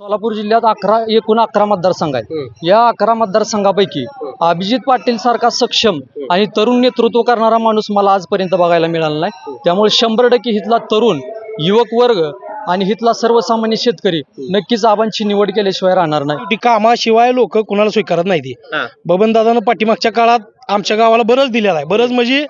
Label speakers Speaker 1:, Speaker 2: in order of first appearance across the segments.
Speaker 1: सोलापूर जिल्ह्यात अकरा एकूण अकरा मतदारसंघ आहेत. या अकरा मतदारसंघापैकी अभिजित पाटील सारखा सक्षम आणि तरुण नेतृत्व करणारा माणूस मला आजपर्यंत बघायला मिळाला नाही. त्यामुळे शंभर टक्के हितला तरुण युवक वर्ग आणि हितला सर्वसामान्य शेतकरी नक्कीच आबांची निवड केल्याशिवाय राहणार नाही.
Speaker 2: ती कामाशिवाय लोक कुणाला स्वीकारत नाही ती.
Speaker 3: हा.
Speaker 2: बबन दादानं पाठीमागच्या काळात आमच्या गावाला बरंच दिलेला आहे. बरंच म्हणजे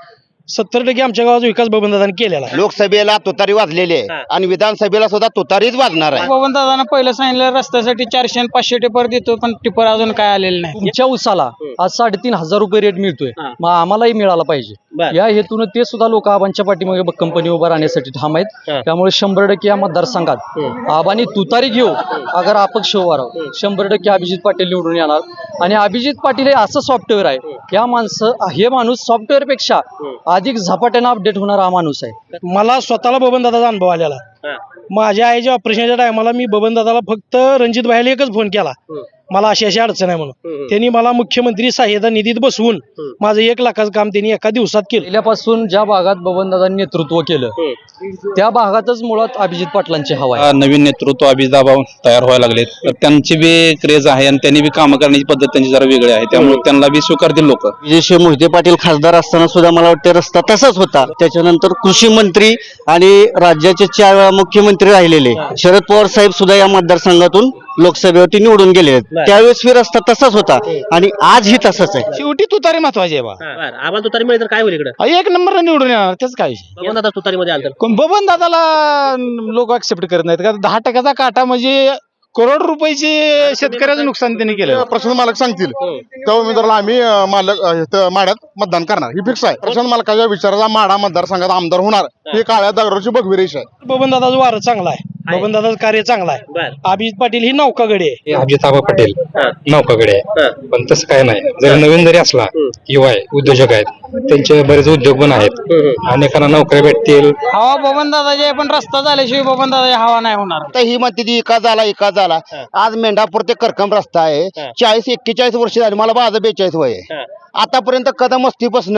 Speaker 2: सत्तर टक्के आमच्या गावाचा विकास बबन दादाने केलेला आहे.
Speaker 4: लोकसभेला तुतारी वाजलेली. आहे आणि विधानसभेला सुद्धा तुतारीच वाजणार आहे.
Speaker 5: पवन दादानं पहिलं सांगितलं रस्त्यासाठी चारशे आणि पाचशे टिपर देतो पण टिपर अजून काय आलेलं नाही.
Speaker 1: तुमच्या उसाला आज साडेतीन हजार रुपये रेट मिळतोय. मग आम्हालाही मिळाला पाहिजे. या हेतून ते सुद्धा लोक आबांच्या पाठीमागे कंपनी उभा राहण्यासाठी ठाम आहेत. त्यामुळे शंभर टक्के या मतदारसंघात आबांनी तुतारी घेऊ अगर अपक्ष उभा राहू शंभर टक्के अभिजित पाटील निवडून येणार. आणि अभिजित पाटील हे असं सॉफ्टवेअर आहे. या माणसं हे माणूस सॉफ्टवेअरपेक्षा अधिक झपाट्यानं अपडेट होणारा हा माणूस आहे.
Speaker 2: मला स्वतःला बबन दादाचा अनुभव आलेला. माझ्या आईच्या ऑपरेशनच्या टायमाला मी बबन दादाला फक्त रणजित भाईला एकच फोन केला. मला अशी अशी अडचण आहे म्हणून. त्यांनी मला मुख्यमंत्री सहाय्यता निधीत बसवून माझं एक लाखाचं काम त्यांनी एका दिवसात केलं.
Speaker 1: पहिल्यापासून ज्या भागात बबनदादांनी नेतृत्व केलं त्या भागातच मुळात अभिजित पाटलांची हवा आहे.
Speaker 6: नवीन नेतृत्व अभिदाबाव तयार व्हायला लागलेत. तर त्यांची बी क्रेज आहे आणि त्यांनी बी कामं करण्याची पद्धत त्यांची जरा वेगळी आहे. त्यामुळे त्यांना बी स्वीकारतील लोक.
Speaker 4: विजयशिव मोहिते पाटील खासदार असताना सुद्धा मला वाटतं रस्ता तसाच होता. त्याच्यानंतर कृषी मंत्री आणि राज्याचे चार वेळा मुख्यमंत्री राहिलेले. शरद पवार साहेब सुद्धा या मतदारसंघातून लोकसभेवरती निवडून गेले. त्यावेळेस बी रस्ता तसाच होता आणि आजही तसाच आहे.
Speaker 2: शेवटी तुतारी महत्वाची आहे बा.
Speaker 3: आम्हाला तुतारी मिळेल तर काय होईल इकडं?
Speaker 2: एक नंबर निवडून येणार त्याच काय विषय.
Speaker 3: बघून आता तुतारीमध्ये आलं
Speaker 2: कोण? बबन दादाला लोक ऍक्सेप्ट करत नाहीत कारण दहा टक्क्याचा काटा म्हणजे करोड रुपयाचे शेतकऱ्याचं नुकसान त्यांनी केलं.
Speaker 7: प्रशासन मालक सांगतील. त्या उमेदवाराला आम्ही अं, मालक अं, इथं माड्यात मतदान करणार. ही फिक्स आहे. प्रशासन मालकाच्या विचाराचा माडा मतदारसंघात आमदार होणार. ही. काळ्या दगडाची बघवी रेष आहे.
Speaker 2: बबन दादाचं वारं चांगला आहे. बबन दादाचं कार्य चांगलं आहे.
Speaker 3: बर.
Speaker 2: अभिजित पाटील ही नौकागडी आहे.
Speaker 8: अभिजिताबा पटेल
Speaker 3: हा.
Speaker 8: नौकाकडे आहे.
Speaker 3: हा.
Speaker 8: पण तसं काय नाही. जरी नवीन जरी असला युवा आहे उद्योजक आहेत त्यांचे बरेच उद्योग पण आहेत. अनेकांना नोकऱ्या भेटतील.
Speaker 5: हवा पवन दादाची आहे पण रस्ता झाल्याशिवाय पवन दादाची हवा नाही होणार.
Speaker 4: आता ही म्हणते ती एका झाला एका झाला. आज मेंढापूर ते करकम रस्ता आहे. चाळीस एक्केचाळीस वर्ष झाली. मला माझं बेचाळीस वय आहे. आतापर्यंत कदम वस्तीपासून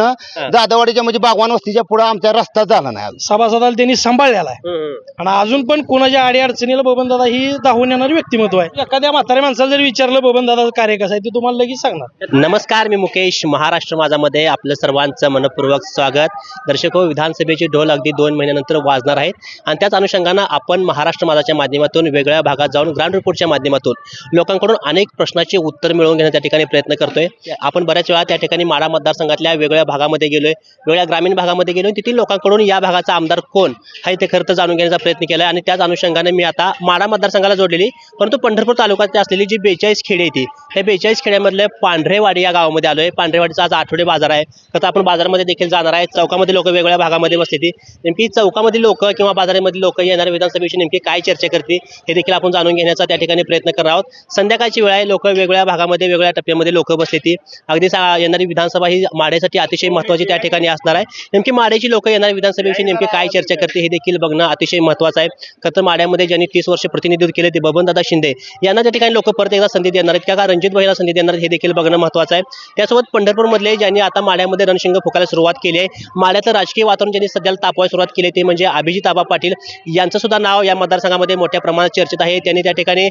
Speaker 4: जाधववाडीच्या म्हणजे बागवान वस्तीच्या पुढे आमचा रस्ता झाला नाही अजून.
Speaker 2: सभासदाला त्यांनी सांभाळलेला आहे. आणि अजून पण कोणाच्या आडी अडचणीला बबन दादा ही धावून येणारी व्यक्तिमत्व आहे. एखाद्या म्हाताऱ्या माणसाला जर विचारलं बबन कार्य कसं आहे? ते तुम्हाला लगेच सांगणार.
Speaker 3: नमस्कार मी मुकेश महाराष्ट्र माझामध्ये आपलं सर्वांचं मनपूर्वक स्वागत. दर्शक हो विधानसभेचे ढोल अगदी दोन महिन्यानंतर वाजणार आहेत. आणि त्याच अनुषंगानं आपण महाराष्ट्र माझाच्या माध्यमातून वेगळ्या भागात जाऊन ग्राउंड रिपोर्टच्या माध्यमातून लोकांकडून अनेक प्रश्नाचे उत्तर मिळवून घेण्याचा त्या ठिकाणी प्रयत्न करतोय. आपण बऱ्याच वेळा त्या ठिकाणी माडा मतदारसंघातल्या वेगळ्या भागामध्ये गेलोय वेगळ्या ग्रामीण भागामध्ये गेलोय. तिथे लोकांकडून या भागाचा आमदार कोण? हा इथे खरं तर जाणून घेण्याचा प्रयत्न केला आणि त्याच अनुषंगाने मी आता माडा मतदारसंघाला जोडलेली परंतु पंढरपूर तालुक्यात असलेली जी बेचाळीस खेडे येते त्या बेचाळीस खेड्यामधले पांढरेवाडी या गावामध्ये आलोय. पांढरेवाडीचा आज आठवडे बाजार आहे. तर आपण बाजारामध्ये देखील जाणार आहे. चौकामध्ये लोक वेगवेगळ्या भागामध्ये बसले ती. नेमकी चौकामधील लोक किंवा बाजारामधील लोक येणाऱ्या विधानसभेची नेमकी काय चर्चा करते हे देखील आपण जाणून घेण्याचा त्या ठिकाणी प्रयत्न करणार आहोत. संध्याकाळची वेळ आहे. लोक वेगवेगळ्या भागामध्ये वेगवेगळ्या टप्प्यामध्ये लोक बसले ती. अगदी येणारी विधानसभा ही माड्यासाठी अतिशय महत्त्वाची त्या ठिकाणी असणार आहे. नेमकी माड्याची लोक येणाऱ्या विधानसभेविषयी नेमकी काय चर्चा करते हे देखील बघणं अतिशय महत्त्वाचं आहे. खरं तर माड्यामध्ये ज्यांनी तीस वर्ष प्रतिनिधित्व केले ते बबनदादा शिंदे. यांना त्या ठिकाणी लोक परत एकदा संधी देणार आहेत का रणजित भाईला संधी देणार हे देखील बघणं महत्त्वाचं आहे. त्यासोबत पंढरपूरमधले ज्यांनी आता माड्यामध्ये रणशिंग फुकायला सुरुवात केली आहे माड्याचं राजकीय वातावरण ज्यांनी सध्याला तापवायला सुरुवात केली ते म्हणजे अभिजित आबा पाटील. यांचं सुद्धा नाव या मतदारसंघामध्ये मोठ्या प्रमाणात चर्चेत आहे. त्यांनी त्या ठिकाणी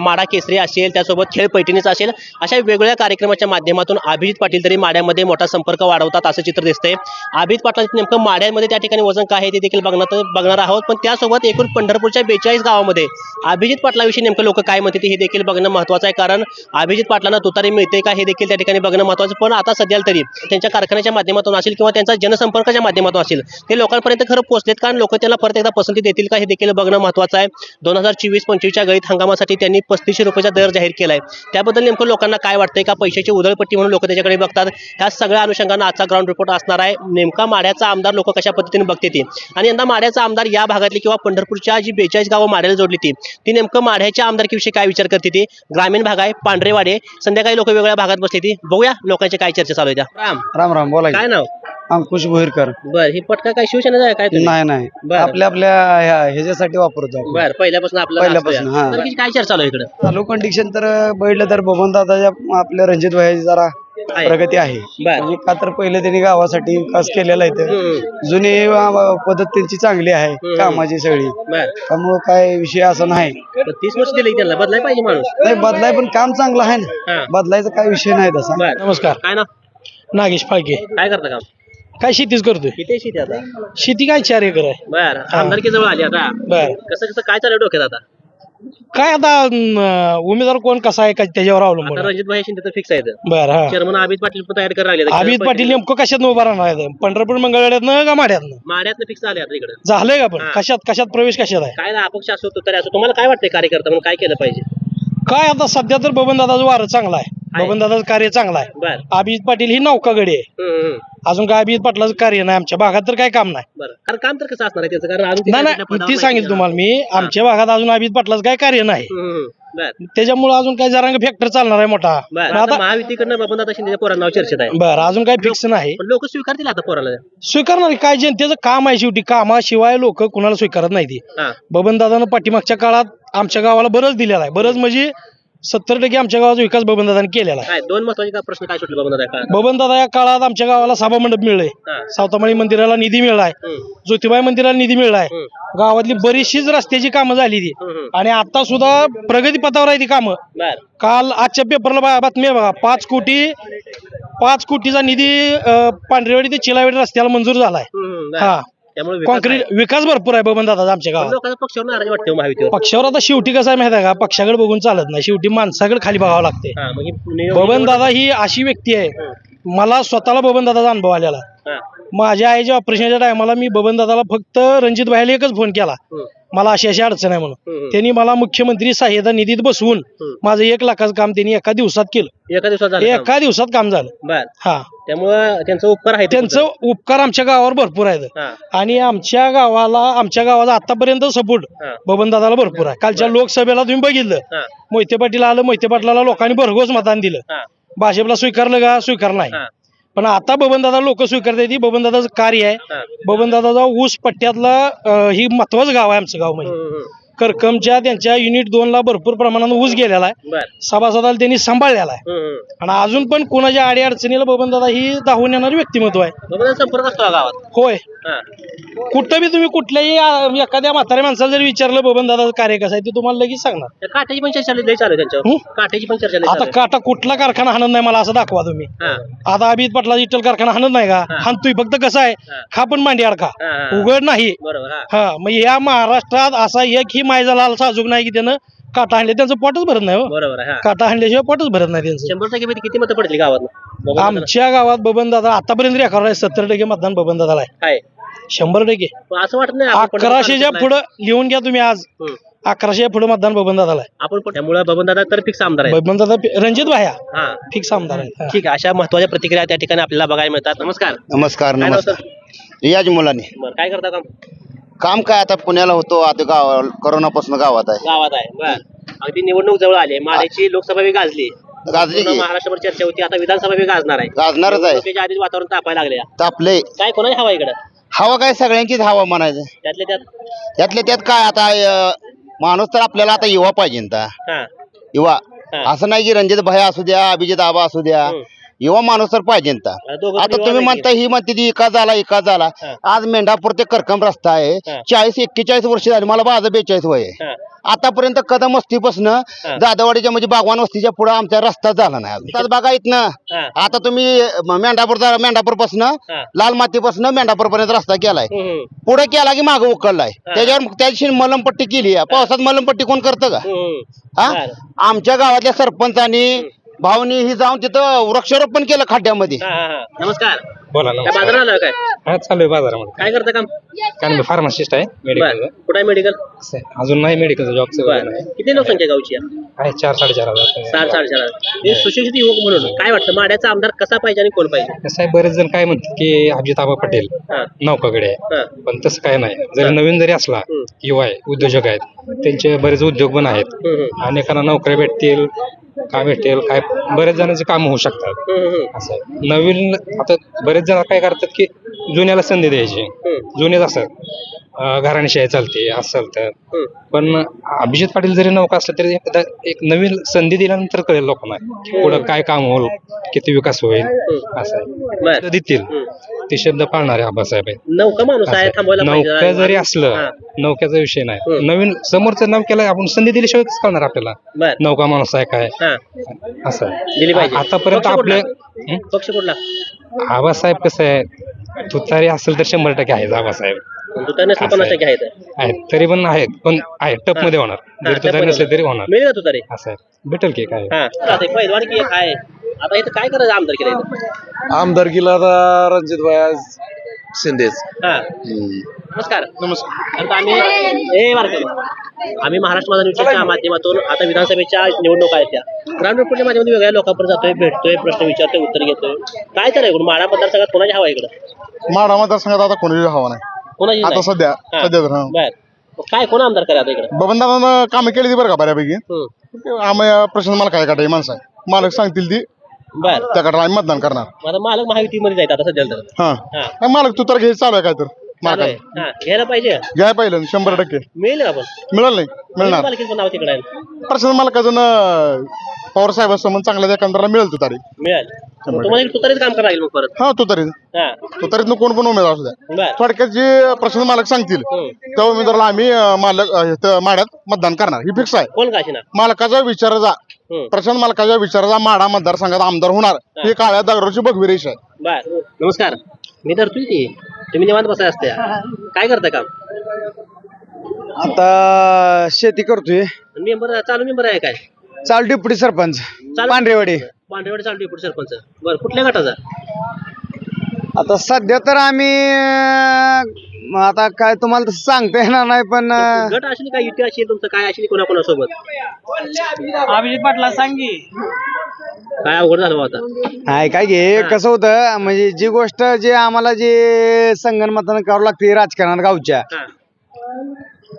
Speaker 3: माडा केसरी असेल त्यासोबत खेळ पैठणीचा असेल अशा वेगवेगळ्या कार्यक्रमाच्या माध्यमातून अभिजित पाटील तरी माड्यामध्ये मोठा संपर्क वाढवतात असं चित्र दिसतंय. अभिजित पाटील नेमकं माड्यामध्ये त्या ठिकाणी वजन काय आहे ते देखील बघणार बघणार आहोत. पण त्यासोबत एकूण पंढरपूरच्या बेचाळीस गावामध्ये अभिजित पाटलाविषयी नेमकं लोक काय म्हणते हे देखील बघणं महत्त्वाचं आहे. कारण अभिजित पाटलांना तुतारी मिळते का हे देखील त्या ठिकाणी बघणं महत्त्वाचं पण आता सध्याला तरी त्यांच्या कारखान्याच्या माध्यमातून असेल किंवा त्यांचा जनसंपर्काच्या माध्यमातून असेल ते लोकांपर्यंत खरं पोहोचलेत. कारण लोक त्यांना परत एकदा पसंती देतील का हे देखील बघणं महत्त्वाचं आहे. दोन हजार चोवीस पंचवीसच्या गळीत हंगामासाठी त्यांनी पस्तीसशे रुपयाचा दर जाहीर केला आहे त्याबद्दल नेमकं लोकांना काय वाटतंय का? पैशाची उधळपट्टी म्हणून लोक त्याच्याकडे बघतात. ह्या सगळ्या अनुषंगानं आजचा ग्राउंड रिपोर्ट असणार आहे. नेमका माड्याचा आमदार लोक कशा पद्धतीने बघते ते? आणि यंदा माड्याचा आमदार या भागातली किंवा पंढरपूरच्या जी बेचाळीस गावं माड्याला जोडली ती. ती नेमकं माड्याच्या आमदारकीविषयी काय विचार करते ती? ग्रामीण भाग आहे पांढरेवाडे. संध्याकाळी लोक वेगवेगळ्या भागात बसले ती. बघूया लोकांची काय चर्चा चालू आहे राम.
Speaker 9: राम राम बोला
Speaker 3: काय नाव?
Speaker 9: अंकुश भोईरकर.
Speaker 3: बर ही पटका काय शिवसेना आहे काय तुम्ही?
Speaker 9: नाही नाही.
Speaker 3: बरं.
Speaker 9: आपल्या आपल्या ह्या- ह्याच्यासाठी वापरतो आपण.
Speaker 3: बर पहिल्यापासून आपलं
Speaker 9: पहिल्यापासून. हा.
Speaker 3: तर काय चर्चा चालू आहे इकडं?
Speaker 9: चालू कंडिशन तर बघितलं तर बबन दादाच्या आपल्या रणजित भाई जरा
Speaker 3: आहे.
Speaker 9: प्रगती आहे.
Speaker 3: बर.
Speaker 9: म्हणजे का तर पहिले त्यांनी गावासाठी विकास केलेला आहे ते.
Speaker 3: हम्म.
Speaker 9: जुनी पद्धत त्यांची चांगली आहे कामाची सगळी.
Speaker 3: बर.
Speaker 9: त्यामुळं काय विषय असा नाही.
Speaker 3: तीस वर्ष दिले त्यांना. बदलाय पाहिजे माणूस.
Speaker 9: नाही बदलाय पण काम चांगलं आहे
Speaker 3: हा.
Speaker 9: ना बदलायचा काय विषय नाही तसा.
Speaker 3: बर.
Speaker 2: नमस्कार.
Speaker 3: काय ना
Speaker 2: नागेश फाळके.
Speaker 3: काय करता काम?
Speaker 2: काय शेतीच करतोय.
Speaker 3: किती शेती आता?
Speaker 2: शेती काय चार एकर आहे.
Speaker 3: बर. आमदारकी जवळ आली आता.
Speaker 2: बर.
Speaker 3: कसं कसं काय चालू आहे डोक्यात आता?
Speaker 2: काय आता अं, उमेदवार कोण कसा आहे का त्याच्यावर अवलंबून
Speaker 3: आता
Speaker 2: आहे.
Speaker 3: रणजित भाई शिंदे तर फिक्स आहे
Speaker 2: बर हा.
Speaker 3: चेअरमन अमित पाटील पण तयार करायला लागले.
Speaker 2: अमित पाटील नेमकं कशात उभा राहणार आहे? पंढरपूर मंगळवेड्यातनं का माड्यातनं
Speaker 3: माड्यातनं फिक्स झाले आता इकडे.
Speaker 2: झालंय का पण. कशात कशात प्रवेश कशात आहे?
Speaker 3: काय ना अपक्ष असो तरी असो. तुम्हाला काय वाटतंय कार्यकर्ता म्हणून काय केलं पाहिजे?
Speaker 2: काय आता सध्या तर बबन दादाचं वारं चांगलं आहे.
Speaker 3: आहे.
Speaker 2: बबन दादाचं कार्य चांगलं आहे.
Speaker 3: बर.
Speaker 2: अभिजित पाटील ही नौकागडी आहे.
Speaker 3: हम्म, हम्म.
Speaker 2: अजून काय अभिजित पाटलाचं कार्य नाही आमच्या भागात तर काय काम नाही.
Speaker 3: बरं. कारण काम तर कसं असणार आहे त्याचं? कारण अजून ते
Speaker 2: नाही
Speaker 3: काय
Speaker 2: नाही
Speaker 3: पदावर
Speaker 2: ती
Speaker 3: नाही
Speaker 2: सांगितलं
Speaker 3: गेला.
Speaker 2: तुम्हाला मी. आमच्या भागात अजून अभिजित पाटलाचं काय कार्य नाही.
Speaker 3: हम्म, हम्म. बर.
Speaker 2: त्याच्यामुळे अजून काय जरांग फॅक्टर चालणार आहे मोठा.
Speaker 3: बर
Speaker 2: पण
Speaker 3: आता
Speaker 2: आता
Speaker 3: महायुतीकडनं बाबा शिंदे पोरांना नाव चर्चेत आहे.
Speaker 2: बरं अजून काय फिक्स नाही.
Speaker 3: पण लोक स्वीकारतील आता पोराला.
Speaker 2: स्वीकारणार काय जनतेचं काम आहे शेवटी. कामाशिवाय लोक कुणाला स्वीकारत नाही ती.
Speaker 3: हा.
Speaker 2: बबन दादानं पाठीमागच्या काळात आमच्या गावाला बरंच दिलेला आहे. बरंच म्हणजे सत्तर टक्के आमच्या गावाचा विकास बबन दादाने केलेला आहे.
Speaker 3: काय दोन महत्त्वाचे का प्रश्न काय सुटले बाबा दादा काय
Speaker 2: बबन दादा या काळात आमच्या गावाला सभा मंडप मिळले.
Speaker 3: हा.
Speaker 2: सावतामाळी मंदिराला निधी मिळालाय
Speaker 3: हम्म,
Speaker 2: ज्योतिबाई मंदिराला निधी मिळालाय
Speaker 3: हम्म,
Speaker 2: गावातली बरीचशीच रस्त्याची कामं झाली ती.
Speaker 3: हम्म, हम्म.
Speaker 2: आणि आता सुद्धा प्रगतीपथावर आहे ती कामं.
Speaker 3: बर.
Speaker 2: काल आजच्या पेपरला बा- बातमी आहे बघा पाच कोटी पाच कोटीचा निधी अं, पांढरेवाडी ते चिलावेडी रस्त्याला मंजूर झालाय.
Speaker 3: हम्म, हम्म, बर.
Speaker 2: हा.
Speaker 3: त्यामुळे विकास
Speaker 2: कॉन्क्रीट
Speaker 3: आहे.
Speaker 2: विकास भरपूर आहे बबन दादा आमच्या
Speaker 3: पण
Speaker 2: गावात
Speaker 3: पक्षावर नाराज वाटते हो महायुतीवर.
Speaker 2: पक्षावर आता शेवटी कसं आहे माहिती आहे का? पक्षाकडे बघून चालत नाही. शेवटी माणसाकडे खाली बघावं लागते.
Speaker 3: हा मग ही
Speaker 2: बबन दादा ही अशी व्यक्ती आहे. मला स्वतःला बबन दादाचा अनुभव आलेला.
Speaker 3: हा,
Speaker 2: माझ्या आईच्या ऑपरेशनच्या टायमाला मी बबन दादाला फक्त रणजित भाईला एकच फोन केला. मला अशी अशी अडचण आहे म्हणून. त्यांनी मला मुख्यमंत्री सहाय्यता निधीत बसवून. माझं एक लाखाचं काम त्यांनी एका दिवसात केलं.
Speaker 3: एका दिवसात.
Speaker 2: एका दिवसात काम झालं. हा.
Speaker 3: त्यामुळं त्यांचा उपकार आहे
Speaker 2: त्यांचं उपकार आमच्या गावावर भरपूर आहेत. आणि आमच्या गावाला आमच्या गावाचा आतापर्यंत सपोर्ट बबन दादाला भरपूर आहे. कालच्या लोकसभेला तुम्ही बघितलं. मोहिते पाटील आलं मोहिते पाटलाला लोकांनी भरघोस मतदान दिलं. भाजपला स्वीकारलं का? स्वीकार नाही. पण आता बबन दादा लोक स्वीकारते ती बबन दादाचं कार्य आहे.
Speaker 3: हा.
Speaker 2: बबन दादाचा ऊस पट्ट्यातला अं, ही महत्वाचं गाव आहे आमचं गाव म्हणजे. करकमच्या त्यांच्या युनिट दोन ला भरपूर प्रमाणात ऊस गेलेला आहे.
Speaker 3: बर.
Speaker 2: सभासदाला त्यांनी सांभाळलेला आहे.
Speaker 3: हम्म, हम्म.
Speaker 2: आणि अजून पण कोणाच्या आडी अडचणीला बबन दादा ही धावून येणारी व्यक्तिमत्व आहे.
Speaker 3: बाबा संपर्क असतो का गावात?
Speaker 2: होय.
Speaker 3: हा.
Speaker 2: कुठं बी तुम्ही कुठल्याही अं, एखाद्या म्हाताऱ्या माणसाला जर विचारलं बबन दादाचं कार्य कसं आहे ते तुम्हाला लगेच सांगणार.
Speaker 3: त्या काट्याची पण चर्चा लई चालू आहे त्यांच्यावर.
Speaker 2: हम्म?
Speaker 3: काट्याची पण चर्चा लई
Speaker 2: आता
Speaker 3: आहे.
Speaker 2: काटा कुठला कारखाना हाणत नाही मला असं दाखवा तुम्ही.
Speaker 3: हा.
Speaker 2: आता अभित पाटला इटल कारखाना हाणत नाही का?
Speaker 3: हा.
Speaker 2: हाणतोय. फक्त कसं आहे?
Speaker 3: हा.
Speaker 2: खा पण मांडी
Speaker 3: हा, हा.
Speaker 2: उघड नाही.
Speaker 3: बरोबर हा.
Speaker 2: हा मग या महाराष्ट्रात असा एक ही मायजा लाल साजूक नाही की त्यानं काटा हाणले त्यांचं पोटच भरत नाही हो.
Speaker 3: बरोबर आहे, हा.
Speaker 2: काटा हाणल्याशिवाय पोटच भरत नाही त्यांचं.
Speaker 3: शंभर टक्के पैकी किती मतं पडली गावात
Speaker 2: आमच्या गावात बबन दादा आतापर्यंत रेकॉर्ड आहे सत्तर टक्के मतदान बबन दादाला आहे.
Speaker 3: काय?
Speaker 2: शंभर टक्के.
Speaker 3: पण असं वाटत नाही आपण
Speaker 2: अकराशेच्या
Speaker 3: पंढरपूर
Speaker 2: पुढं लिहून घ्या तुम्ही आज.
Speaker 3: हम्म.
Speaker 2: अकराशे पुढे मतदान बबन दादाला आहे.
Speaker 3: आपण पण- त्यामुळे बबन दादा तर फिक्स आमदार आहे
Speaker 2: बबन दादा रणजित भाया
Speaker 3: हा.
Speaker 2: फिक्स आमदार आहे
Speaker 3: ठीक आहे अशा महत्त्वाच्या प्रतिक्रिया त्या ठिकाणी आपल्याला बघायला मिळतात. नमस्कार.
Speaker 4: नमस्कार
Speaker 3: काय नाव
Speaker 4: नमस्कार.
Speaker 3: सर?
Speaker 4: याच मुलाने.
Speaker 3: बरं काय करता काम?
Speaker 4: काम काय आता पुण्याला होतो आता गाव करोनापासून गावात आहे.
Speaker 3: गावात आहे बर. अगदी निवडणूक जवळ आली आहे. लोकसभा बी गाजली
Speaker 4: गाजली
Speaker 3: पूर्ण
Speaker 4: की.
Speaker 3: महाराष्ट्रभर चर्चा होती आता विधानसभा बी गाजणार आहे.
Speaker 4: गाजणारच आहे.
Speaker 3: आधीच वातावरण तापायला लागले
Speaker 4: तापले
Speaker 3: काय कोणाची हवा इकडं?
Speaker 4: हवा काय सगळ्यांचीच हवा म्हणायचं.
Speaker 3: त्यातल्या त्यात?
Speaker 4: त्यातल्या त्यात काय आता अं, माणूस तर आपल्याला आता युवा पाहिजे ना.
Speaker 3: हा.
Speaker 4: युवा.
Speaker 3: हा.
Speaker 4: असं नाही की रणजित भाई असू द्या अभिजित आबा असू द्या.
Speaker 3: हम्म.
Speaker 4: युवा माणूस तर पाहिजे ना
Speaker 3: आता दोघं
Speaker 4: तुम्ही म्हणता ही म्हणते ती एका झाला एका झाला.
Speaker 3: हा.
Speaker 4: आज मेंढापूर ते करकम रस्ता आहे. चाळीस एक्केचाळीस वर्ष झाली. मला माझं बेचाळीस वय आहे.
Speaker 3: हा.
Speaker 4: आतापर्यंत कदम वस्तीपासून जाधववाडीच्या म्हणजे बागवान वस्तीच्या पुढे आमचा रस्ता झाला नाही अजून. तर बघा इथनं.
Speaker 3: हा.
Speaker 4: आता तुम्ही मेंढापूर मेंढापूरपासून
Speaker 3: हा.
Speaker 4: लाल मातीपासून मेंढापूर पर्यंत रस्ता केलाय.
Speaker 3: हम्म, हम्म,
Speaker 4: पुढे केला की मागे उकळलाय.
Speaker 3: हा.
Speaker 4: त्याच्यावर त्या दिवशी मलमपट्टी केली आहे. पावसात मलमपट्टी कोण करतं का?
Speaker 3: हम्म.
Speaker 4: हा?
Speaker 3: बरं.
Speaker 4: आमच्या गावातल्या सरपंचानी भावनी ही जाऊन तिथं वृक्षारोपण केलं खड्ड्यामध्ये.
Speaker 3: हा, हा, हा. नमस्कार.
Speaker 8: बोला
Speaker 3: काय बाजारात आलोय काय?
Speaker 8: हा चालू आहे बाजारामध्ये.
Speaker 3: काय करता काम?
Speaker 8: कारण मी फार्मासिस्ट आहे मेडिकल
Speaker 3: कुठे आहे मेडिकल
Speaker 8: अजून नाही मेडिकलचं जॉबचं
Speaker 3: बर. किती लोकसंख्या गावची आहे?
Speaker 8: आहे चार साडेचार हजार.
Speaker 3: चार साडेचार हजार. हे सुशिक्षित युवक म्हणून काय वाटतं? माड्याचा आमदार कसा पाहिजे आणि कोण पाहिजे?
Speaker 8: कसं आहे बरेच जण काय म्हणतात की अभिजित आबा पटेल
Speaker 3: हा.
Speaker 8: नौकाकडे आहे.
Speaker 3: हा.
Speaker 8: पण तसं काय नाही. जरी नवीन जरी असला
Speaker 3: हम्म.
Speaker 8: युवा आहे उद्योजक आहेत त्यांचे बरेच उद्योग पण आहेत.
Speaker 3: हम्म, हम्म.
Speaker 8: अनेकांना नोकऱ्या भेटतील काय भेटेल काय बरेच जणांचे काम होऊ शकतात. असं आहे. नवीन आता बरेच जण काय करतात की जुन्याला संधी द्यायची. जुनेच असतात घराणेशाही चालते असं चालतं. पण अभिजित पाटील जरी नौका असलं तरी एकदा एक नवीन संधी दिल्यानंतर कळेल लोकांना की पुढं काय काम होईल किती विकास होईल असं. आहे.
Speaker 3: बर.
Speaker 8: शब्द देतील. ते शब्द पाळणारे आबासाहेब आहेत.
Speaker 3: नौका माणूस आहे थांबवायला
Speaker 8: नौका जरी. असलं नौक्याचा विषय नाही.
Speaker 3: हम्म.
Speaker 8: नवीन समोरचं नौक्याला आपण संधी दिल्याशिवाय कसं कळणार आपल्याला.
Speaker 3: बर.
Speaker 8: नौका माणूस आहे काय?
Speaker 3: हा.
Speaker 8: असं. आहे.
Speaker 3: दिली पाहिजे.
Speaker 8: आतापर्यंत
Speaker 3: पक्ष कुठला?
Speaker 8: आपले हं?
Speaker 3: पक्ष कुठला?
Speaker 8: आबासाहेब कसं आहे? तुतारी असेल तर शंभर टक्के आहे आबासाहेब.
Speaker 3: तुतारी नसलं
Speaker 8: असं
Speaker 3: आहेत.
Speaker 8: आहेत. तरी पण आहेत. पण आहे टपमध्ये होणार. जरी तुतारी नसले तरी होणार.
Speaker 3: मिळेल तुतारी?
Speaker 8: असं आहे. भेटेल की काय?
Speaker 3: हा. आता हे पहिलवान की एक आहे. आता इथं काय करायचं आमदार केलं इथं?
Speaker 9: आमदारकीला आता रणजित भाई शिंदेच.
Speaker 3: हा. नमस्कार. नमस्कार. आम्ही ए. आम्ही महाराष्ट्र माझा न्यूजच्या माध्यमातून. आता विधानसभेच्या निवडणुका आहेत त्या. ग्राउंड रिपोर्टच्या माध्यमातून वेगळ्या लोकांपर्यंत जातोय भेटतोय प्रश्न विचारतोय उत्तर घेतोय. काय तर माडा मतदारसंघात कोणाची हवा आहे इकडं?
Speaker 7: माडा मतदारसंघात आता कोणी हवा नाही.
Speaker 3: कोणाची
Speaker 7: आता
Speaker 3: नाही?
Speaker 7: सध्या
Speaker 3: हा.
Speaker 7: सध्या तर हा.
Speaker 3: बर. मग काय कोण आमदार करा आता इकडं?
Speaker 7: बबनदादानं कामं केली ती बरं का बऱ्यापैकी?
Speaker 3: हम्म.
Speaker 7: आम्ही प्रश्न मला काय काढाय माणसं आहे. मालक सांगतील ती.
Speaker 3: बर.
Speaker 7: त्याकडे आम्ही मतदान करणार.
Speaker 3: मग आता मालक महायुतीमध्ये जायचं आता सध्या तर.
Speaker 7: हा.
Speaker 3: हा.
Speaker 7: नाही, मालक तू तर घे चालू आहे काय तर.
Speaker 3: चालू आहे
Speaker 7: मालकाला.
Speaker 3: हा घ्यायला पाहिजे.
Speaker 7: पाहिलं शंभर टक्के.
Speaker 3: मिळेल आपण
Speaker 7: मिळालं नाही मिळणार.
Speaker 3: मालकीचं नाव तिकडे? आहे
Speaker 7: प्रश्न मालकाचं न पवार साहेब समोर चांगल्या एकंदरा मिळेल तू तारीख
Speaker 3: मिळेल मग तुम्हाला तुतारीच काम लागेल मग परत.
Speaker 7: हा तू तरी
Speaker 3: हा.
Speaker 7: तू तरी कोण पण उमेदवार असू द्या.
Speaker 3: बर.
Speaker 7: थोडक्यात जे प्रश्न मालक सांगतील
Speaker 3: हम्म.
Speaker 7: त्या उमेदवाराला आम्ही अं, मालक अं, इथं माड्यात मतदान करणार. ही फिक्स आहे.
Speaker 3: कोण ना?
Speaker 7: मालकाच्या विचाराचा प्रशांत मालकाच्या विचाराचा माडा मतदारसंघात आमदार होणार. ही. काळ्या दगडाची भगवी रेष आहे.
Speaker 3: बर. नमस्कार. मी तर ती तुम्ही निवांत बसाय असते काय करता काम?
Speaker 9: आता शेती करतोय.
Speaker 3: मेंबर चालू मेंबर आहे काय?
Speaker 9: चाल डिप्टी सरपंच.
Speaker 3: चालू-
Speaker 9: पांढरेवाडी.
Speaker 3: पांढरेवाडी चालू डेप्युटी सरपंच. बर कुठल्या गटाचा?
Speaker 9: आता सध्या तर आम्ही अं, आता काय तुम्हाला तसं सांगता येणार नाही पण अं,
Speaker 3: गट असेल काय युती असेल तुमचं? काय असेल कोणाकोणासोबत?
Speaker 5: अभिजित पाटला सांगी.
Speaker 3: काय अवघड झालं बा आता?
Speaker 9: नाही काय घे कसं होतं म्हणजे जी गोष्ट जे आम्हाला जे संगणमतानं करावं लागते राजकारणात गावच्या.
Speaker 3: हा.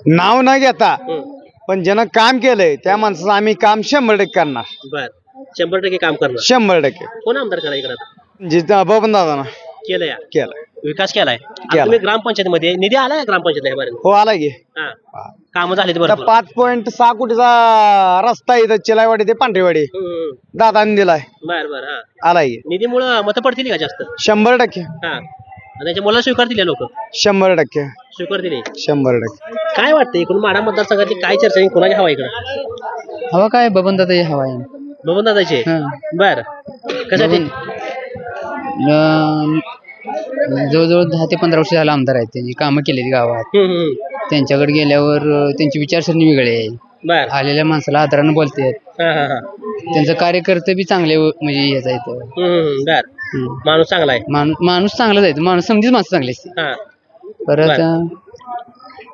Speaker 9: नाव न घेता
Speaker 3: हम्म.
Speaker 9: पण ज्यानं काम केलंय त्या माणसाचं आम्ही काम शंभर टक्के करणार.
Speaker 3: बर. शंभर टक्के काम करणार.
Speaker 9: शंभर टक्के.
Speaker 3: कोण आमदार करा इकडे? आता
Speaker 9: जिथं बबन दादा
Speaker 3: केलं या
Speaker 9: केलं
Speaker 3: विकास केलाय. आता
Speaker 9: केला.
Speaker 3: तुम्ही ग्रामपंचायतीमध्ये निधी आलाय का ग्रामपंचायत
Speaker 9: हो आला की.
Speaker 3: हा. कामं झाली बरोबर
Speaker 9: पाच पॉईंट सहा कोटीचा रस्ता आहे इथं चिलाईवाडी ते पांढरेवाडी. दादाने दिलाय.
Speaker 3: बर बर हा.
Speaker 9: आलाय की.
Speaker 3: निधीमुळं मतं पडतील का जास्त?
Speaker 9: शंभर टक्के.
Speaker 3: हा. आणि त्याच्या मुलाला स्वीकारतील लोक?
Speaker 9: शंभर टक्के.
Speaker 3: स्वीकारतील.
Speaker 9: शंभर टक्के.
Speaker 3: काय वाटतं इकडून माडा मतदारसंघातली काय चर्चा आहे? कोणाची हवा इकडं?
Speaker 1: हवा काय? बबन दादा हवा आहे.
Speaker 3: बबन दादाचे बर. कशासाठी
Speaker 1: जवळजवळ दहा ते पंधरा वर्ष झालं आमदार आहेत त्यांनी कामं केली गावात.
Speaker 3: हम्म, हम्म.
Speaker 1: त्यांच्याकडे गेल्यावर त्यांची विचारसरणी वेगळी आहे.
Speaker 3: बर.
Speaker 1: आलेल्या माणसाला आदरानं बोलतात.
Speaker 3: हा हा हा.
Speaker 1: त्यांचं कार्यकर्ते बी चांगले व- म्हणजे हे
Speaker 3: हम्म, हम्म, बर. माणूस चांगला आहे.
Speaker 1: माणूस माणूस चांगला जायचं माणूस समजीच माणसं चांगली असते
Speaker 3: हा.
Speaker 1: परत
Speaker 3: बरं.
Speaker 1: अं,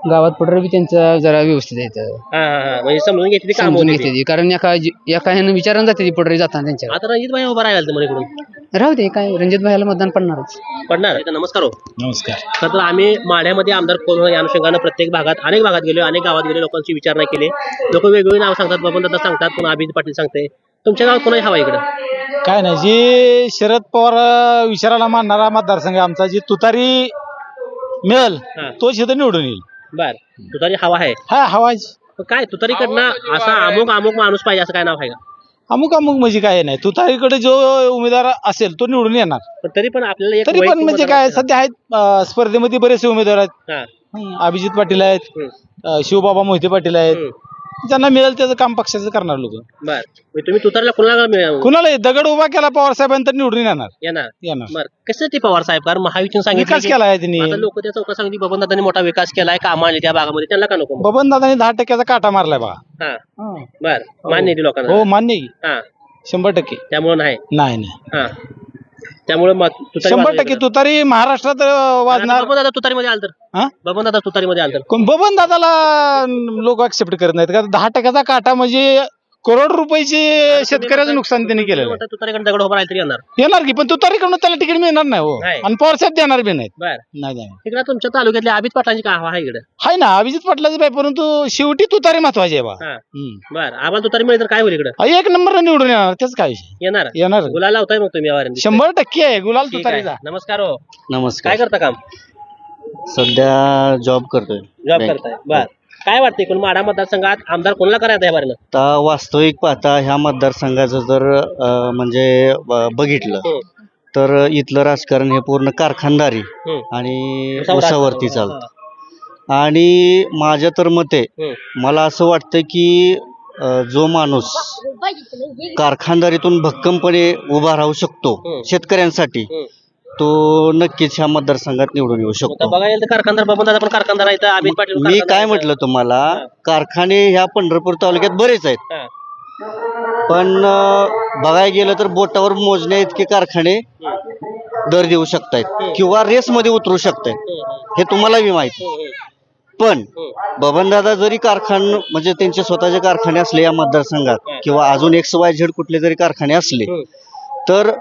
Speaker 1: गावात पुढे बी त्यांचं जरा व्यवस्थित येतं
Speaker 3: हा हा हा. म्हणजे समजून घेतली काम
Speaker 1: समजून
Speaker 3: होती
Speaker 1: घेते ती. कारण एका एका ह्यानं विचारून जाते ती पुढे जाताना त्यांच्या
Speaker 3: आता रणजित भाई उभा राहिला तुम्हाला इकडून.
Speaker 1: राहू दे काय रणजित भाईला मतदान पडणारच.
Speaker 3: पडणार. नमस्कार हो.
Speaker 8: नमस्कार.
Speaker 3: खरं तर आम्ही माढ्यामध्ये आमदार कोण होणार या अनुषंगानं प्रत्येक भागात अनेक भागात गेलो अनेक गावात गेलो लोकांची विचारणा केली. लोक वेगवेगळी नाव सांगतात बबन दादा सांगतात पुन्हा अभिजित पाटील सांगते तुमच्या गावात कोणाही हवा इकडं?
Speaker 5: काय नाही जे शरद पवार अं, विचाराला मानणारा मतदारसंघ आहे आमचा जी तुतारी मिळेल
Speaker 3: हा.
Speaker 5: तोच इथं निवडून येईल.
Speaker 3: बर. तुतारी हवा आहे.
Speaker 5: हा हवाच
Speaker 3: पण काय तुतारीकडनं असा अमुक अमुक माणूस पाहिजे असं काय नाव आहे का?
Speaker 5: अमुक अमुक म्हणजे काय नाही. तुतारीकडे जो उमेदवार असेल तो निवडून येणार.
Speaker 3: पण तरी पण आपल्याला एक
Speaker 5: तरी पण
Speaker 3: वैयक्तिक
Speaker 5: म्हणजे काय. सध्या आहेत अं, स्पर्धेमध्ये बरेचसे उमेदवार आहेत.
Speaker 3: हा
Speaker 5: हं, अभिजित पाटील आहेत
Speaker 3: हम्म,
Speaker 5: अं, शिवबाबा मोहिते पाटील आहेत.
Speaker 3: हम्म.
Speaker 5: ज्यांना मिळेल त्याचं काम पक्षाचं करणार लोक.
Speaker 3: बर. म्हणजे तुम्ही तुतारीला कोणाला
Speaker 5: कुणाला दगड उभा केला पवार साहेबांतर निवडून येणार.
Speaker 3: येणार.
Speaker 5: येणार.
Speaker 3: बर. कसं ते पवार साहेब कारण महायुतीने सांगितलं
Speaker 5: विकास
Speaker 3: की-
Speaker 5: केला आहे त्यांनी.
Speaker 3: आता लोक त्या चौका सांगली बबन दादांनी मोठा विकास केलाय काम आले त्या भागामध्ये. त्यांना का नको मग?
Speaker 5: बबन दादाने दहा टक्क्याचा काटा मारलाय बा
Speaker 3: हा. बर. मान्य आहे ते लोकांना.
Speaker 5: हो मान्य आहे. की.
Speaker 3: हा.
Speaker 5: शंभर टक्के.
Speaker 3: त्यामुळे नाही.
Speaker 5: नाही नाही.
Speaker 3: हा. त्यामुळे
Speaker 5: शंभर टक्के. तुतारी महाराष्ट्रात अं, वाजणार.
Speaker 3: बबन दादा तुतारीमध्ये आलं तर
Speaker 5: हा?
Speaker 3: बबन दादा तुतारीमध्ये आलं तर
Speaker 5: कोण? बबन दादाला लोक ऍक्सेप्ट करत नाहीत कारण दहा टक्क्याचा काटा म्हणजे करोड रुपयाचे शेतकऱ्याचं नुकसान त्यांनी केलेलं आहे.
Speaker 3: म्हणतात तुतारीकडे दगड उभा राहिला तरी येणार.
Speaker 5: येणार की पण तुतारीकडून त्याला तिकीट मिळणार नाही हो.
Speaker 3: नाही.
Speaker 5: आणि पवार साहेब देणार बी नाहीत.
Speaker 3: बर.
Speaker 5: नाही देणार.
Speaker 3: इकडे तुमच्या तालुक्यातल्या अभित पाटलांची का हवा आहे इकडे?
Speaker 5: हाय ना अभिजित पाटलाचं पाय परंतु शेवटी तुतारी महत्वाची आहे बा.
Speaker 3: हा.
Speaker 5: हम्म.
Speaker 3: बर आम्हाला तुतारी मिळेल तर काय होईल इकडे?
Speaker 5: हा, एक नंबर निवडून येणार त्याच काय विषय?
Speaker 3: येणार.
Speaker 5: येणार.
Speaker 3: गुलाल लावताय मग तुम्ही यावर
Speaker 5: शंभर टक्के आहे गुलाल
Speaker 3: ठीक आहे.
Speaker 5: तुतारीचा
Speaker 3: नमस्कार हो.
Speaker 4: नमस्कार.
Speaker 3: काय करता काम?
Speaker 4: सध्या जॉब करतोय.
Speaker 3: जॉब. करताय. बर. काय वाटतंय कोण माडा मतदारसंघात आमदार कोणाला करायचं आहे बरं
Speaker 4: आता वास्तविक पाहता ह्या मतदारसंघाचं जर अं, म्हणजे ब- बघितलं. तर इथलं राजकारण हे पूर्ण कारखानदारी
Speaker 3: हम्म.
Speaker 4: आणि
Speaker 3: उसावर
Speaker 4: उसावरती. चालतं आणि माझ्या तर मते
Speaker 3: हम्म.
Speaker 4: मला असं वाटतं की अं, जो माणूस कारखानदारीतून भक्कमपणे उभा राहू शकतो
Speaker 3: हम्म.
Speaker 4: शेतकऱ्यांसाठी
Speaker 3: हम्म.
Speaker 4: तो नक्कीच ह्या मतदारसंघात निवडून येऊ शकतो.
Speaker 3: बघायला गेलं तर कारखानदार आहेत अमित पाटील
Speaker 4: मी
Speaker 3: कारखानदार
Speaker 4: काय
Speaker 3: आहेत.
Speaker 4: म्हटलं तुम्हाला कारखाने ह्या पंढरपूर तालुक्यात बरेच आहेत.
Speaker 3: हा.
Speaker 4: पण अं, बघायला गेलं तर बोटावर मोजण्या इतके कारखाने दर देऊ शकतायत किंवा रेसमध्ये उतरू शकतायत. हे तुम्हाला बी माहिती. पण बबनदादा जरी कारखान म्हणजे त्यांचे स्वतःचे कारखाने असले या मतदारसंघात किंवा अजून एक्स वाय झेड कुठले जरी कारखाने असले तर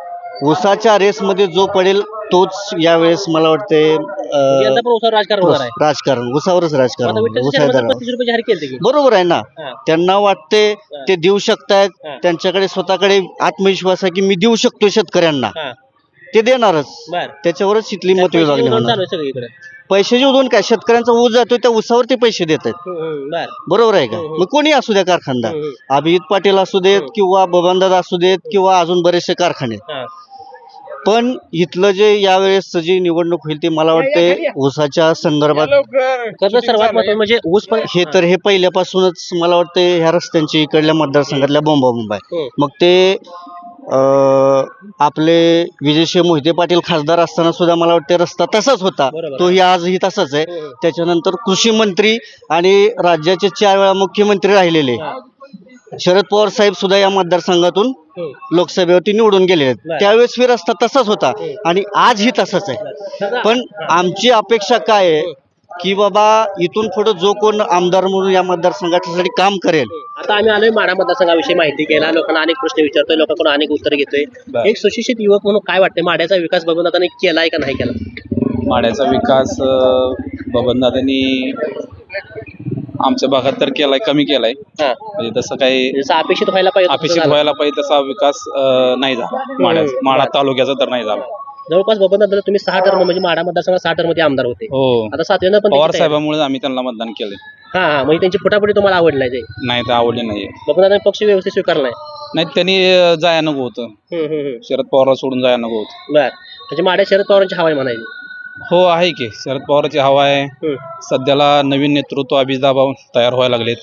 Speaker 4: उसाच्या रेसमध्ये जो पडेल तोच यावेळेस मला वाटते अं,
Speaker 3: उसावर राजकारण
Speaker 4: उसावरच राजकारण बरोबर आहे ना.
Speaker 3: हा.
Speaker 4: त्यांना वाटते ते देऊ शकतायत.
Speaker 3: हा.
Speaker 4: त्यांच्याकडे स्वतःकडे आत्मविश्वास आहे की मी देऊ शकतो शेतकऱ्यांना. ते देणारच. त्याच्यावरच इथली मत विभागणी
Speaker 3: पैसे
Speaker 4: होणार. पैशाची उधून काय शेतकऱ्यांचा ऊस जातोय त्या ऊसावर ते पैसे देत आहेत. बरोबर आहे का. मग कोणी असू द्या कारखानदार. अभिजित पाटील असू देत किंवा बबनदादा असू देत किंवा अजून बरेचसे कारखाने. पण इथलं जे यावेळेस जी निवडणूक होईल ती मला वाटते ऊसाच्या संदर्भात
Speaker 3: सर्वात महत्त्वाचं म्हणजे ऊस पण
Speaker 4: हे तर हे पहिल्यापासूनच मला वाटतं ह्या रस्त्यांची इकडल्या मतदारसंघातल्या बोंबाबोंब आहे
Speaker 3: हम्म.
Speaker 4: मग ते अं, आपले विजयशिव मोहिते पाटील खासदार असताना सुद्धा मला वाटतं रस्ता तसाच होता.
Speaker 3: बरोबर.
Speaker 4: तोही आजही तसाच आहे.
Speaker 3: हम्म.
Speaker 4: त्याच्यानंतर कृषी मंत्री आणि राज्याचे चार वेळा मुख्यमंत्री राहिलेले. शरद पवार साहेब सुद्धा या मतदारसंघातून
Speaker 3: हम्म.
Speaker 4: लोकसभेवरती निवडून गेलेले
Speaker 3: बरं.
Speaker 4: आहेत त्यावेळेस ही रस्ता तसाच होता आणि आजही तसाच आहे. पण आमची अपेक्षा काय आहे की बाबा इथून पुढे जो कोण आमदार म्हणून या मतदारसंघासाठी काम करेल.
Speaker 3: आता आम्ही आलोय माडा मतदारसंघाविषयी माहिती घ्यायला. लोकांना अनेक प्रश्न विचारतोय. लोकांकडून अनेक उत्तर घेतोय. एक सुशिक्षित युवक म्हणून काय वाटतं माड्याचा विकास बघून आता केलाय का नाही केला?
Speaker 6: माड्याचा विकास बबनदादांनी आमच्या भागात तर केलाय कमी केलाय.
Speaker 3: हा.
Speaker 6: म्हणजे तसं काही
Speaker 3: जसं अपेक्षित व्हायला पाहिजे तसं
Speaker 6: अपेक्षित
Speaker 3: झालं.
Speaker 6: व्हायला पाहिजे तसा विकास अं, नाही झाला. माडा तालुक्याचा तर नाही झाला.
Speaker 3: जवळपास बबन दादा तुम्ही सहा टर्म म्हणजे माडा मतदारसंघात सहा टर्ममध्ये आमदार होते.
Speaker 6: हो.
Speaker 3: आता सातव्यांदा पण
Speaker 6: पवार
Speaker 3: त्यांची तयारी.
Speaker 6: साहेबांमुळे आम्ही त्यांना मतदान केलंय.
Speaker 3: हा हा. म्हणजे त्यांची फुटाफुटी तुम्हाला आवडलाय ते?
Speaker 6: नाही तर आवडले नाहीये
Speaker 3: बबन दादा पक्ष व्यवस्थित स्वीकारलाय
Speaker 6: नाही? त्यांनी अं, जाया नको होतं.
Speaker 3: हम्म, हम्म, हम्म.
Speaker 6: शरद पवारला सोडून जाया नको होतं.
Speaker 3: बर. म्हणजे माड्या शरद पवारांची हवाय म्हणायची.
Speaker 6: हो आहे की. शरद पवारची हवा आहे. सध्याला नवीन नेतृत्व अभिदाबा तयार व्हायला लागलेत.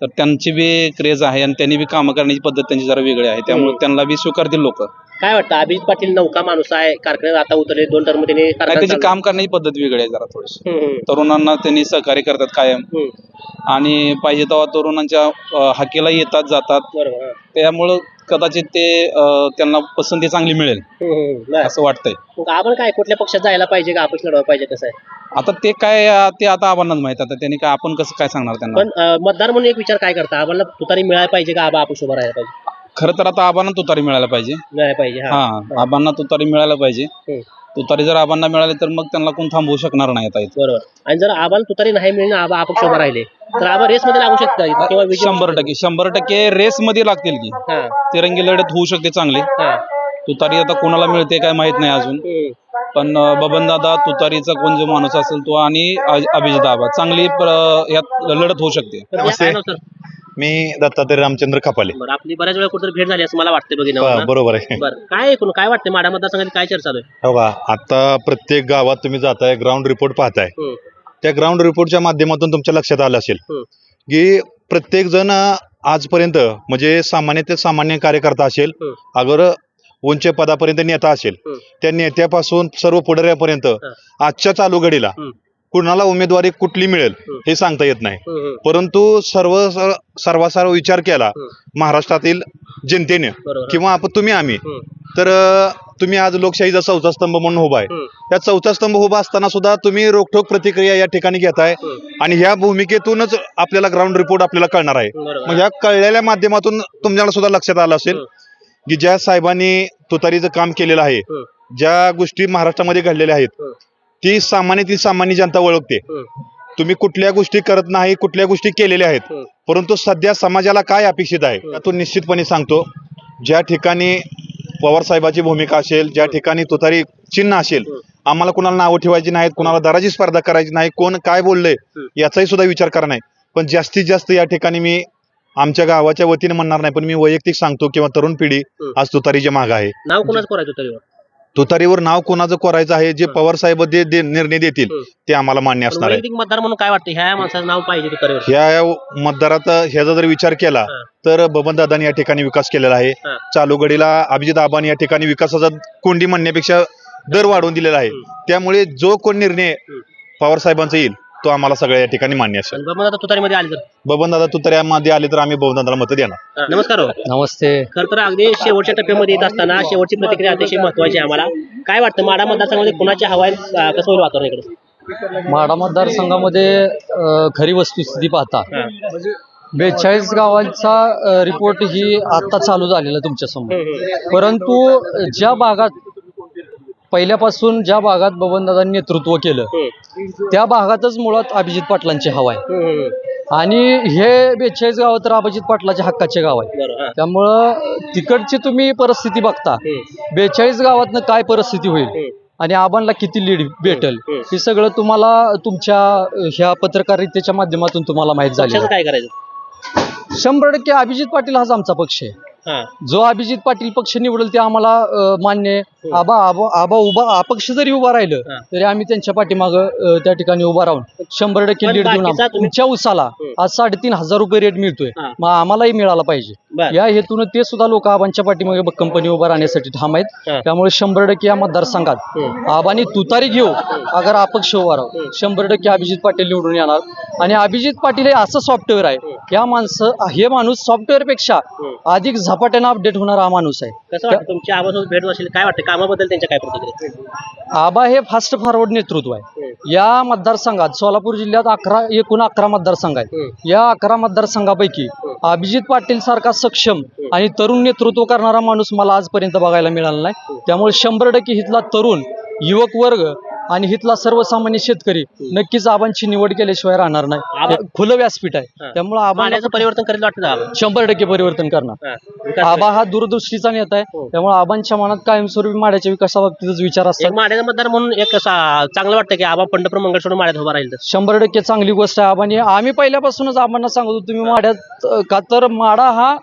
Speaker 6: तर त्यांची बी क्रेज आहे आणि त्यांनी बी कामं करण्याची पद्धत त्यांची जरा वेगळी आहे. त्यामुळे त्यांना बी स्वीकारतील लोक.
Speaker 3: काय वाटतं? अभिजित पाटील नौका माणूस आहे कारखान्यात आता उतरले दोन टर्म त्यांनी कारखाना
Speaker 6: त्यांची
Speaker 3: चालवला.
Speaker 6: काम करण्याची पद्धत वेगळी आहे जरा थोडीशी.
Speaker 3: हम्म, हम्म,
Speaker 6: तरुणांना त्यांनी सहकार्य करतात कायम.
Speaker 3: हम्म.
Speaker 6: आणि पाहिजे तेव्हा तरुणांच्या अं, हाकेला येतात जातात.
Speaker 3: बरोबर हा.
Speaker 6: त्यामुळं कदाचित ते अं, त्यांना पसंती चांगली मिळेल
Speaker 3: हम्म, हम्म, बर.
Speaker 6: असं वाटतंय.
Speaker 3: मग आपण काय कुठल्या पक्षात जायला पाहिजे का? अपक्ष लढवा पाहिजे कसं आहे.
Speaker 6: आता ते काय अं, ते आता आबांनाच माहीत आता त्यांनी काय आपण कसं काय सांगणार त्यांना?
Speaker 3: पण अं, मतदार म्हणून एक विचार काय करता? आम्हाला तुतारी मिळायला पाहिजे का? आबा अपक्ष उभा राहायला पाहिजे?
Speaker 6: खरं तर आता आबांना तुतारी मिळायला पाहिजे.
Speaker 3: मिळायला पाहिजे हा.
Speaker 6: हा आबांना तुतारी मिळायला पाहिजे.
Speaker 3: हम्म.
Speaker 6: तुतारी जर आबांना मिळाली तर मग त्यांना कोण थांबवू शकणार नाही आता इथं.
Speaker 3: बरोबर. आणि जर आबाला तुतारी नाही मिळणं आबा अपक्ष उभा राहिले तर आबा रेस मध्ये लागू शकतात किंवा विजय
Speaker 6: शंभर टक्के शंभर टक्के रेस मध्ये लागतील की.
Speaker 3: हा.
Speaker 6: तिरंगी लढत होऊ शकते चांगली.
Speaker 3: हा.
Speaker 6: तुतारी आता कोणाला मिळते काय माहीत नाही अजून.
Speaker 3: हम्म.
Speaker 6: पण अं, बबनदादा तुतारीचा कोण जो माणूस असेल तो आणि अभिजित आबा चांगली प्र- यात लढत होऊ शकते.
Speaker 3: तर या काय नाव सर.
Speaker 10: मी दत्तात्रय रामचंद्र खपाले
Speaker 3: बरं आपली बऱ्याच वेळा कुठेतरी भेट झाली असं मला वाटतं बघितलं
Speaker 10: बरोबर आहे
Speaker 3: बरं काय एकूण काय वाटतं माडा मतदारसंघात काय चर्चा चालू आहे
Speaker 10: हो का आता प्रत्येक गावात तुम्ही जाताय ग्राउंड रिपोर्ट पाहताय
Speaker 3: हम्म.
Speaker 10: त्या ग्राउंड रिपोर्टच्या माध्यमातून तुमच्या लक्षात आलं असेल
Speaker 3: हम्म.
Speaker 10: की प्रत्येक जण आजपर्यंत म्हणजे सामान्य ते सामान्य कार्यकर्ता असेल
Speaker 3: हम्म.
Speaker 10: अगर उंच पदापर्यंत नेता असेल
Speaker 3: हम्म.
Speaker 10: त्या नेत्यापासून सर्व पुढाऱ्यापर्यंत आजच्या चालू घडीला
Speaker 3: हम्म.
Speaker 10: कुणाला उमेदवारी कुठली मिळेल. हे सांगता येत नाही. परंतु सर्व सर्वासार्व विचार केला. महाराष्ट्रातील जनतेने किंवा आपण तुम्ही आम्ही. तर तुम्ही आज लोकशाहीचा चौथा स्तंभ म्हणून उभा आहे. त्या चौथा स्तंभ उभा असताना सुद्धा तुम्ही रोखठोक प्रतिक्रिया या ठिकाणी घेताय. आणि ह्या भूमिकेतूनच आपल्याला ग्राउंड रिपोर्ट आपल्याला कळणार आहे मग ह्या कळलेल्या माध्यमातून तुमच्याला सुद्धा लक्षात आलं असेल. की ज्या साहेबांनी तुतारीचं काम केलेलं आहे. ज्या गोष्टी महाराष्ट्रामध्ये घडलेल्या आहेत. ती सामान्य ती सामान्य जनता ओळखते. तुम्ही कुठल्या गोष्टी करत नाही कुठल्या गोष्टी केलेल्या आहेत. परंतु सध्या समाजाला काय अपेक्षित आहे त्यातून निश्चितपणे सांगतो ज्या ठिकाणी पवार साहेबाची भूमिका असेल ज्या ठिकाणी तुतारी चिन्ह असेल आम्हाला कुणाला नावं ठेवायची नाहीत कुणाला दराची स्पर्धा करायची नाही कोण काय बोललंय याचाही सुद्धा विचार करा नाही. पण जास्तीत जास्त या ठिकाणी मी आमच्या गावाच्या वतीने म्हणणार नाही पण मी वैयक्तिक सांगतो किंवा तरुण पिढी आज तुतारीच्या माग आहे.
Speaker 3: नाव कोणाच करायचं
Speaker 10: तुतारीवर नाव कोणाचं कोरायचं आहे जे पवार साहेब दे- निर्णय देतील ते आम्हाला मान्य असणार आहे.
Speaker 3: वैयक्तिक मतदार म्हणून काय वाटतं? ह्या माणसाचं नाव पाहिजे तुतारीवर.
Speaker 10: ह्या मतदारात ह्याचा जर विचार केला तर बबन दादांनी या ठिकाणी विकास केलेला आहे.
Speaker 3: हा.
Speaker 10: चालू घडीला अभिजित आबांनी या ठिकाणी विकासाचा कोंडी म्हणण्यापेक्षा दर वाढवून दिलेला आहे. त्यामुळे जो कोण निर्णय पवार साहेबांचा येईल तो आम्हाला सगळ्या या ठिकाणी मान्य असेल.
Speaker 3: बाबा आता तुतारीमध्ये आले तर?
Speaker 10: बबन दादा तुतार्यामध्ये आले तर आम्ही बबन दादाला मत देणार.
Speaker 3: नमस्कार हो.
Speaker 1: नमस्ते.
Speaker 3: खर तर अगदी शेवटच्या टप्प्यामध्ये येत असताना शेवटची प्रतिक्रिया अतिशय महत्वाची आहे आम्हाला. काय वाटतं माडा मतदारसंघामध्ये कुणाची हवा आहे अं, कसं होईल वातावरण इकडे?
Speaker 1: माढा मतदारसंघामध्ये अ, खरी वस्तुस्थिती पाहता. बेचाळीस गावांचा रिपोर्ट ही आता चालू झालेला तुमच्यासमोर परंतु ज्या भागात पहिल्यापासून ज्या भागात बबनदादांनी नेतृत्व केलं त्या भागातच मुळात अभिजित पाटलांची हवा आहे. आणि हे बेचाळीस गाव तर अभिजित पाटलाच्या हक्काचे गाव आहे. त्यामुळं तिकडची तुम्ही परिस्थिती बघता. बेचाळीस गावातनं काय परिस्थिती होईल आणि आबांना किती लीड भेटेल हे. सगळं तुम्हाला तुमच्या ह्या पत्रकारितेच्या माध्यमातून तुम्हाला माहीत झालं
Speaker 3: काय करायचं?
Speaker 1: शंभर टक्के अभिजित पाटील हाच आमचा पक्ष आहे. जो अभिजित पाटील पक्ष निवडेल ते आम्हाला मान्य आहे. आबा आबा आबा उभा अपक्ष जरी उभा राहिलं
Speaker 3: हा.
Speaker 1: तरी आम्ही त्यांच्या पाठीमाग त्या ठिकाणी उभा राहून शंभर टक्के लीड देऊन तुमच्या उसाला आज साडेतीन हजार रुपये रेट मिळतोय.
Speaker 3: हा.
Speaker 1: मग आम्हालाही मिळाला पाहिजे. या हेतून ते सुद्धा लोक आबांच्या पाठीमागे कंपनी उभा राहण्यासाठी ठाम आहेत.
Speaker 3: हा.
Speaker 1: त्यामुळे शंभर टक्के या मतदारसंघात आबानी तुतारी घेऊ अगर अपक्ष उभा राहू. शंभर टक्के अभिजित पाटील निवडून येणार. आणि अभिजित पाटील हे असं सॉफ्टवेअर आहे. या माणसं हे माणूस सॉफ्टवेअरपेक्षा अधिक झपाट्यानं अपडेट होणारा हा माणूस आहे.
Speaker 3: तुमच्या आवाजात भेट असेल काय वाटतं? कामाबद्दल त्यांच्या काय प्रतिक्रिया
Speaker 1: आबा हे फास्ट फॉरवर्ड नेतृत्व आहे. या मतदारसंघात सोलापूर जिल्ह्यात अकरा एकूण अकरा मतदारसंघ आहेत. या अकरा मतदारसंघापैकी अभिजित पाटील सारखा सक्षम आणि तरुण नेतृत्व करणारा माणूस मला आजपर्यंत बघायला मिळाला नाही. त्यामुळे शंभर टक्के हिथला तरुण युवक वर्ग आणि हिथला सर्वसामान्य शेतकरी नक्कीच आबांची निवड केल्याशिवाय राहणार नाही. खुलं व्यासपीठ आहे. त्यामुळे आबा
Speaker 3: माड्याचं परिवर्तन करेल वाटतं
Speaker 1: शंभर टक्के परिवर्तन करणार. आबा हा दूरदृष्टीचा नेता आहे.
Speaker 3: हो.
Speaker 1: त्यामुळे आबांच्या मनात कायमस्वरूपी माड्याच्या विकासाबाबतीतच विचार असतात.
Speaker 3: माड्याचा मतदार म्हणून एक चांगलं वाटतं की आबा पंढरपूर मंगळ सोडून माड्यात उभा राहील
Speaker 1: शंभर टक्के चांगली गोष्ट आहे आबांनी. आम्ही पहिल्यापासूनच आबांना सांगतो तुम्ही माड्यात का तर माडा हा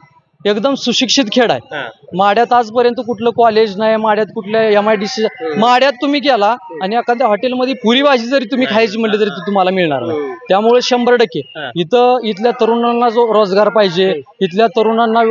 Speaker 1: एकदम सुशिक्षित खेळ आहे. माड्यात आजपर्यंत कुठलं कॉलेज नाही माड्यात कुठल्या एम आय डी सी माड्यात तुम्ही गेला आणि एखाद्या हॉटेलमध्ये पुरी भाजी जरी तुम्ही खायची म्हणली तरी ती तुम्हाला मिळणार नाही. त्यामुळे शंभर टक्के. इथं इथल्या तरुणांना जो रोजगार पाहिजे इथल्या तरुणांना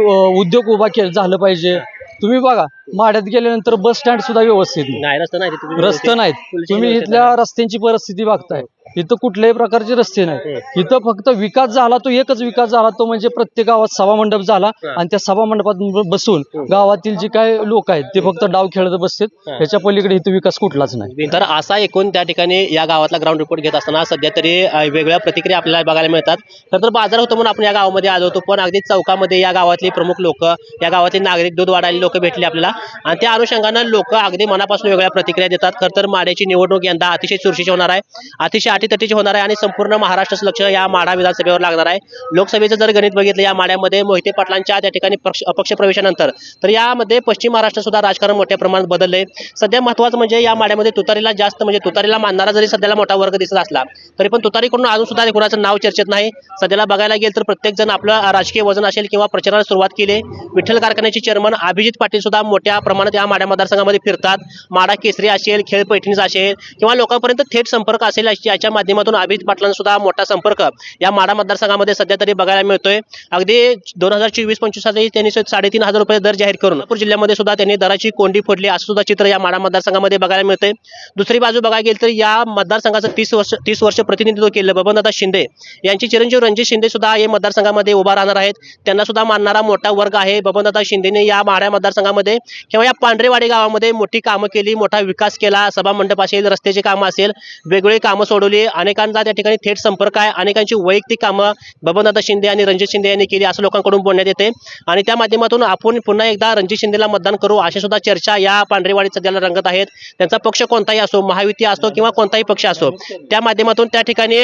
Speaker 1: उद्योग उभा केला झालं पाहिजे. तुम्ही बघा माड्यात गेल्यानंतर बस स्टँड सुद्धा व्यवस्थित नाही.
Speaker 3: रस्ता नाही तिथे.
Speaker 1: रस्ते नाहीत. तुम्ही इथल्या रस्त्यांची परिस्थिती बघताय. इथं कुठल्याही प्रकारचे रस्ते नाहीत इथं फक्त विकास झाला तो एकच विकास झाला तो म्हणजे प्रत्येक गावात सभा मंडप झाला आणि त्या सभा मंडपात बसून गावातील जे काय लोक आहेत ते फक्त डाव खेळत बसतात ह्याच्या पलीकडे इथं विकास कुठलाच नाही.
Speaker 3: तर असा एकूण त्या ठिकाणी या गावातला ग्राउंड रिपोर्ट घेत असताना सध्या तरी अ, वेगवेगळ्या प्रतिक्रिया आपल्याला बघायला मिळतात. खरं तर बाजार होतो म्हणून आपण या गावामध्ये आलो होतो पण अगदी चौकामध्ये या गावातली प्रमुख लोक या गावातले नागरिक दूध वाढायला लोक भेटले आपल्याला. आणि त्या अनुषंगानं लोक अगदी मनापासून वेगळ्या प्रतिक्रिया देतात. खरं तर माड्याची निवडणूक यंदा अतिशय चुरशीची होणार आहे. अतिशय अटीतटीची होणार आहे आणि संपूर्ण महाराष्ट्राचं लक्ष या माढा विधानसभेवर लागणार आहे. लोकसभेचं जर गणित बघितलं या माड्यामध्ये मोहिते पाटलांच्या त्या ठिकाणी पक्ष अपक्ष प्रवेशानंतर तर यामध्ये पश्चिम महाराष्ट्र सुद्धा राजकारण मोठ्या प्रमाणात बदललंय. सध्या महत्वाचं म्हणजे या माड्यामध्ये तुतारीला जास्त म्हणजे तुतारीला मानणारा जरी सध्याला मोठा वर्ग दिसत असला तरी पण तुतारीकडून अजून सुद्धा कुणाचं नाव चर्चेत नाही. सध्याला बघायला गेलं तर प्रत्येक जण आपलं राजकीय वजन असेल किंवा प्रचाराला सुरुवात केली. विठ्ठल कारखान्याचे चेअरमन अभिजित पाटील सुद्धा मोठ्या प्रमाणात या माड्या मतदारसंघामध्ये फिरतात. माडा केसरी असेल खेळ पैठणीचा असेल किंवा लोकांपर्यंत थेट संपर्क असेल याच्या याच्या माध्यमातून अभिजित पाटलांचा सुद्धा मोठा संपर्क या माडा मतदारसंघामध्ये सध्या तरी बघायला मिळतोय. अगदी दोन हजार चोवीस पंचवीससाठी त्यांनी साडेतीन हजार रुपये दर जाहीर करून नागपूर जिल्ह्यामध्ये सुद्धा त्यांनी दराची कोंडी फोडली. असं सुद्धा चित्र या माडा मतदारसंघामध्ये बघायला मिळतंय. दुसरी बाजू बघायला गेली तर या मतदारसंघाचं तीस वर्ष तीस वर्ष प्रतिनिधित्व केलं. बबनदादा शिंदे यांचे चिरंजीव रणजित शिंदे सुद्धा या मतदारसंघामध्ये उभा राहणार आहेत. त्यांना सुद्धा मानणारा मोठा वर्ग आहे बबनदादा शिंदेने या माड्या मतदारसंघामध्ये. किंवा या पांढरेवाडी गावामध्ये मोठी कामं केली मोठा विकास केला सभा मंडप असेल रस्त्याची कामं असेल वेगवेगळी कामं सोडवली. केली अनेकांचा त्या ठिकाणी थेट संपर्क आहे. अनेकांची वैयक्तिक कामं बबनदादा शिंदे आणि रणजित शिंदे यांनी केली असं लोकांकडून बोलण्यात येते. आणि त्या माध्यमातून आपण पुन्हा एकदा रणजित शिंदेला मतदान करू अशा सुद्धा चर्चा या पांढरेवाडीत सध्याला रंगत आहेत. त्यांचा पक्ष कोणताही असो महायुती असो किंवा कोणताही पक्ष असो त्या माध्यमातून त्या ठिकाणी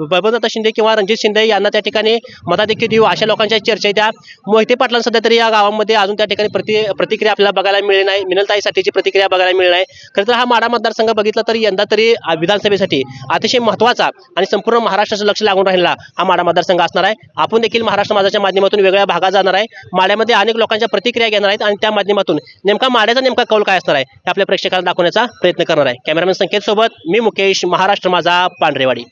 Speaker 3: बबनदादा शिंदे किंवा रणजित शिंदे यांना त्या ठिकाणी मताधिक्य देऊ अशा लोकांच्या चर्चा आहे त्या मोहिते पाटलां सध्या तरी या गावामध्ये अजून त्या ठिकाणी प्रति प्रतिक्रिया आपल्याला बघायला मिळेल नाही. मिनलताईसाठीची प्रतिक्रिया बघायला मिळेल नाही. खरं तर हा माडा मतदारसंघ बघितला तरी यंदा तरी विधानसभेसाठी विधानसभेसाठी अतिशय महत्त्वाचा आणि संपूर्ण महाराष्ट्राचं लक्ष लागून राहिलेला हा माडा मतदारसंघ असणार आहे. आपण देखील महाराष्ट्र माझाच्या माध्यमातून वेगळ्या भागात जाणार आहे. माड्यामध्ये अनेक लोकांच्या प्रतिक्रिया घेणार आहेत आणि त्या माध्यमातून नेमका माड्याचा नेमका कौल काय असणार आहे हे आपल्या प्रेक्षकांना दाखवण्याचा प्रयत्न करणार आहे. कॅमेरामॅन संकेत सोबत मी मुकेश महाराष्ट्र माझा पांढरेवाडी.